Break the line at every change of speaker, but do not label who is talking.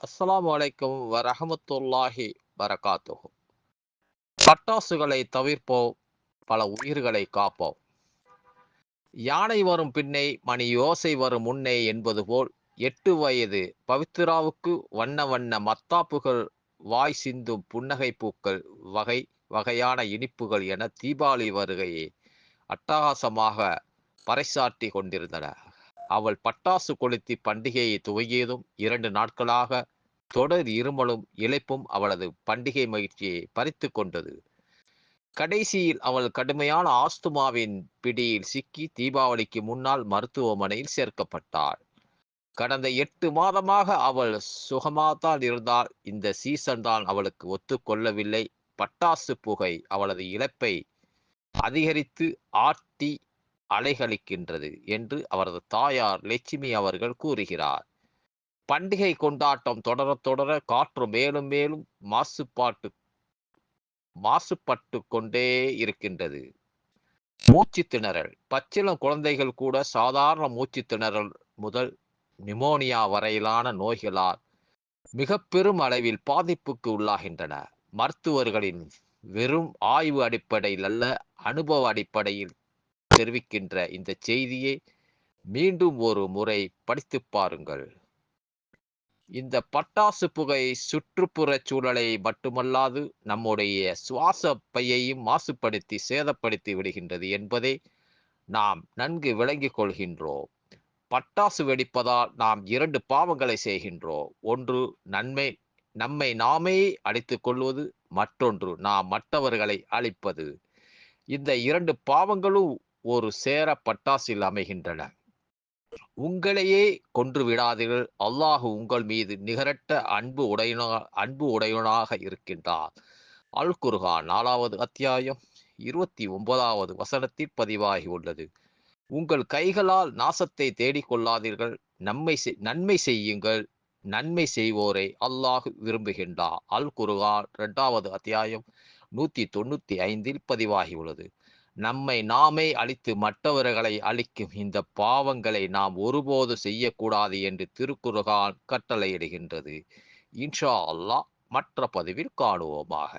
அஸ்லாம் வலைக்கும் வரஹமத்துல்லாஹி வரகாத்துஹு. பட்டாசுகளை தவிர்ப்போம் பல உயிர்களை காப்போம். யானை வரும் பின்னே மணி யோசை வரும் முன்னே என்பது போல் எட்டு வயது பவித்ராவுக்கு வண்ண வண்ண மத்தாப்புகள் வாய் சிந்தும் புன்னகை பூக்கள் வகை வகையான இனிப்புகள் என தீபாவளி வருகையை அட்டகாசமாக பறைசாட்டி கொண்டிருந்தன. அவள் பட்டாசு கொளுத்தி பண்டிகையை துவங்கியதும் இரண்டு நாட்களாக தொடர் இருமலும் இழைப்பும் அவளது பண்டிகை மகிழ்ச்சியை பறித்து கொண்டது. கடைசியில் அவள் கடுமையான ஆஸ்துமாவின் பிடியில் சிக்கி தீபாவளிக்கு முன்னால் மருத்துவமனையில் சேர்க்கப்பட்டாள். கடந்த எட்டு மாதமாக அவள் சுகமாகத்தான் இருந்தால் இந்த சீசன் தான் அவளுக்கு ஒத்துக்கொள்ளவில்லை. பட்டாசு புகை அவளது இழப்பை அதிகரித்து ஆட்டி அலைகளிக்கின்றது என்று அவரது தாயார் லட்சுமி அவர்கள் கூறுகிறார். பண்டிகை கொண்டாட்டம் தொடர தொடர காற்று மேலும் மேலும் மாசுபாட்டு மாசுபட்டு கொண்டே இருக்கின்றது. மூச்சு திணறல். பச்சிலம் குழந்தைகள் கூட சாதாரண மூச்சு திணறல் முதல் நிமோனியா வரையிலான நோய்களால் மிக பெரும் அளவில் பாதிப்புக்கு உள்ளாகின்றன. மருத்துவர்களின் வெறும் ஆய்வு அடிப்படையில் அல்ல அனுபவ அடிப்படையில் தெரிவிக்கின்ற இந்த செய்தியை மீண்டும் ஒரு முறை படித்து பாருங்கள். இந்த பட்டாசு புகை சுற்றுப்புற சூழலை மட்டுமல்லாது நம்முடைய சுவாச பையையும் மாசுபடுத்தி சேதப்படுத்தி விடுகின்றது என்பதை நாம் நன்கு விளங்கிக் கொள்கின்றோம். பட்டாசு வெடிப்பதால் நாம் இரண்டு பாவங்களை செய்கின்றோம். ஒன்று நன்மை நம்மை நாமே அழித்துக் கொள்வது. மற்றொன்று நாம் மற்றவர்களை அழிப்பது. இந்த இரண்டு பாவங்களும் ஒரு சேர பட்டாசில் அமைகின்றன. உங்களையே கொன்று விடாதீர்கள். அல்லாஹு உங்கள் மீது நிகரட்ட அன்பு உடையனா அன்பு உடையவனாக இருக்கின்றார். அல் குர்ஹான் நாலாவது அத்தியாயம் இருபத்தி ஒன்பதாவது வசனத்தில் பதிவாகி உள்ளது. உங்கள் கைகளால் நாசத்தை தேடிக்கொள்ளாதீர்கள் நன்மை நன்மை செய்யுங்கள். நன்மை செய்வோரை அல்லாஹ் விரும்புகின்றார். அல் குருகான் இரண்டாவது அத்தியாயம் நூத்தி தொண்ணூத்தி ஐந்தில் பதிவாகியுள்ளது நம்மை நாமே அழித்து மற்றவர்களை அழிக்கும் இந்த பாவங்களை நாம் ஒருபோது செய்யக்கூடாது என்று திருக்குறுகான் கட்டளையிடுகின்றது. இன்ஷா அல்லாஹ் மற்ற பதிவில் காணுவோமாக.